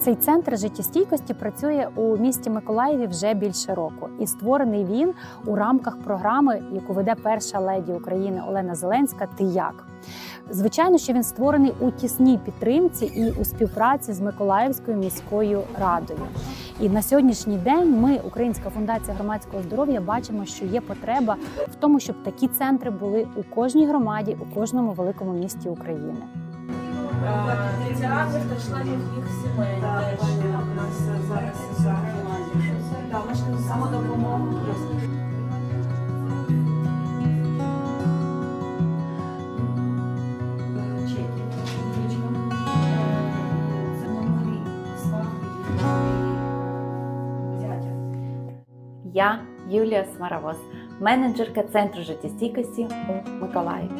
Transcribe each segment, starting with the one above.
Цей центр життєстійкості працює у місті Миколаєві вже більше року, і створений він у рамках програми, яку веде перша леді України Олена Зеленська. Ти як? Звичайно, що він створений у тісній підтримці і у співпраці з Миколаївською міською радою. І на сьогоднішній день ми, Українська фундація громадського здоров'я, бачимо, що є потреба в тому, щоб такі центри були у кожній громаді, у кожному великому місті України. Членів їх сімей. Так, у нас зараз мешканці самодопомогу. Я Юлія Смаравоз, менеджерка Центру життєстійкості у Миколаєві.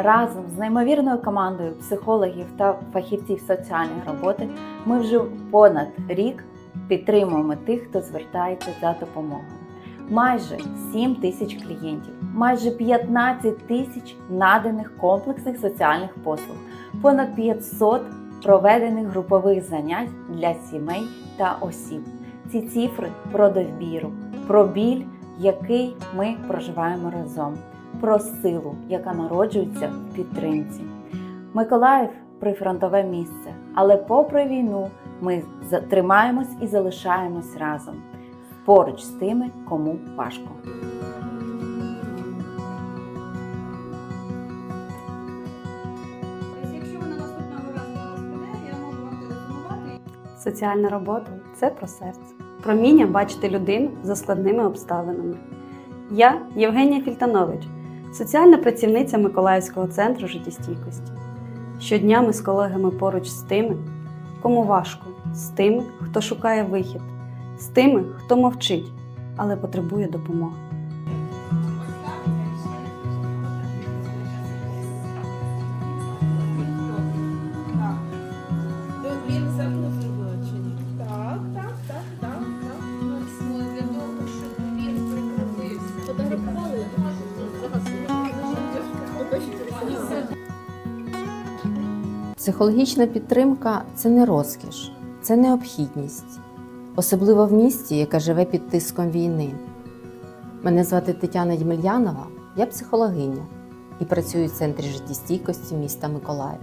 Разом з неймовірною командою психологів та фахівців соціальної роботи ми вже понад рік підтримуємо тих, хто звертається за допомогою. Майже 7 тисяч клієнтів, майже 15 тисяч наданих комплексних соціальних послуг, понад 500 проведених групових занять для сімей та осіб. Ці цифри про довіру, про біль, який ми проживаємо разом, про силу, яка народжується в підтримці. Миколаїв прифронтове місце, але попри війну ми тримаємось і залишаємось разом поруч з тими, кому важко. Якщо ви наступного разу нас прийде, я можу вам телефонувати. Соціальна робота це про серце, про вміння бачити людину за складними обставинами. Я Євгенія Фільтанович, соціальна працівниця Миколаївського центру життєстійкості. Щодня ми з колегами поруч з тими, кому важко, з тими, хто шукає вихід, з тими, хто мовчить, але потребує допомоги. Психологічна підтримка це не розкіш, це необхідність, особливо в місті, яке живе під тиском війни. Мене звати Тетяна Ємельянова, я психологиня і працюю в центрі життєстійкості міста Миколаїв.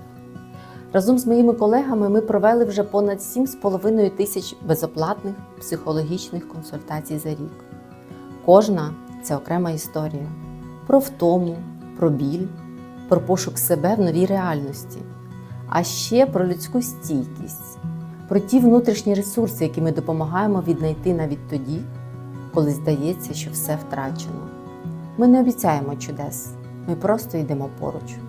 Разом з моїми колегами ми провели вже понад 7,5 тисяч безоплатних психологічних консультацій за рік. Кожна це окрема історія про втому, про біль, про пошук себе в новій реальності а ще про людську стійкість, про ті внутрішні ресурси, які ми допомагаємо віднайти навіть тоді, коли здається, що все втрачено. Ми не обіцяємо чудес, ми просто йдемо поруч.